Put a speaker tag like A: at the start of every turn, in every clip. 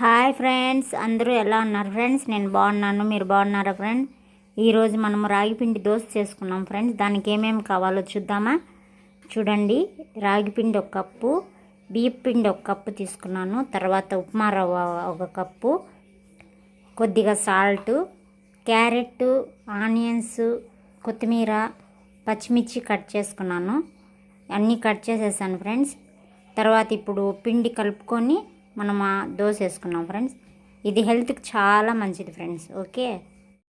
A: Hi friends అందరూ ఎలా ఉన్నారు ఫ్రెండ్స్? నేను బాగున్నాను మీరు బాగున్నారా ఫ్రెండ్? ఈరోజు మనం రాగి పిండి దోశ చేసుకున్నాం ఫ్రెండ్స్. దానికి ఏమేమి కావాలో చూద్దామా? చూడండి రాగి పిండి ఒక కప్పు బియ్యపిండి ఒక కప్పు తీసుకున్నాను. తర్వాత ఉప్మా రవ్వ ఒక కప్పు కొద్దిగా సాల్ట్ క్యారెట్ ఆనియన్స్ కొత్తిమీర పచ్చిమిర్చి కట్ చేసుకున్నాను. అన్నీ కట్ చేసేసాను ఫ్రెండ్స్. తర్వాత ఇప్పుడు పిండి కలుపుకొని మనం దోశ వేసుకున్నాం ఫ్రెండ్స్. ఇది హెల్త్కి చాలా మంచిది ఫ్రెండ్స్. ఓకే?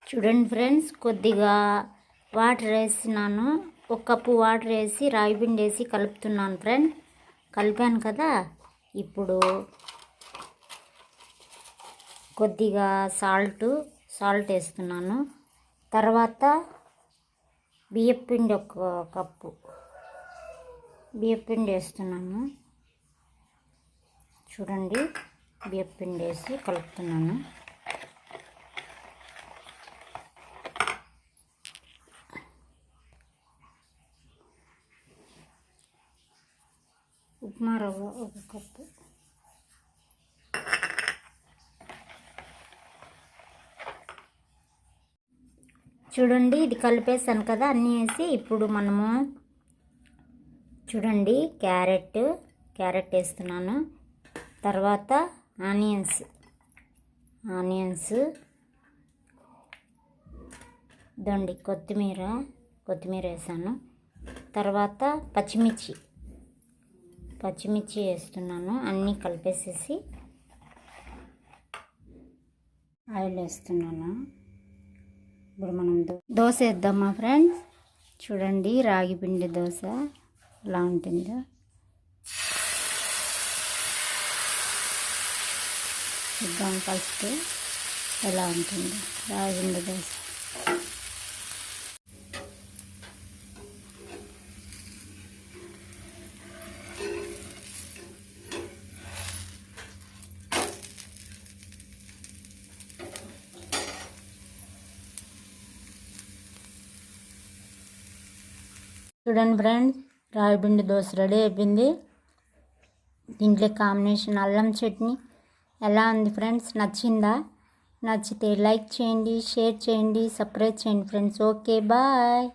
A: చూడండి ఫ్రెండ్స్ కొద్దిగా వాటర్ వేసినాను ఒక కప్పు వాటర్ వేసి రాగి పిండి వేసి కలుపుతున్నాను ఫ్రెండ్ కలిపాను కదా? ఇప్పుడు కొద్దిగా సాల్ట్ సాల్ట్ వేస్తున్నాను. తర్వాత బియ్యపిండి ఒక కప్పు. బియ్యపిండి వేస్తున్నాను. చూడండి బియ్యపిండి వేసి కలుపుతున్నాను. ఉప్మా రవ్వ ఒక కప్పు. చూడండి ఇది కలిపేసాను కదా అన్నీ వేసి ఇప్పుడు మనము చూడండి క్యారెట్ క్యారెట్ వేస్తున్నాను. తర్వాత ఆనియన్స్. ఆనియన్స్. దండి కొత్తిమీర. కొత్తిమీర వేసాను. తర్వాత పచ్చిమిర్చి. పచ్చిమిర్చి వేస్తున్నాను. అన్నీ కలిపేసేసి ఆయిల్ వేస్తున్నాను. ఇప్పుడు మనం దోశ వేద్దామా ఫ్రెండ్స్? చూడండి రాగి పిండి దోశ ఎలా ఉంటుందో. చూద్దాం ఫస్ట్. ఎలా ఉంటుంది? రాగి దోశ. చూడండి ఫ్రెండ్స్ రాగిపిండి దోశ రెడీ అయిపోయింది. దీంట్లో కాంబినేషన్ అల్లం చట్నీ ఎలా ఉంది ఫ్రెండ్స్? నచ్చిందా? నచ్చితే లైక్ చేయండి షేర్ చేయండి సబ్స్క్రైబ్ చేయండి ఫ్రెండ్స్. Okay bye.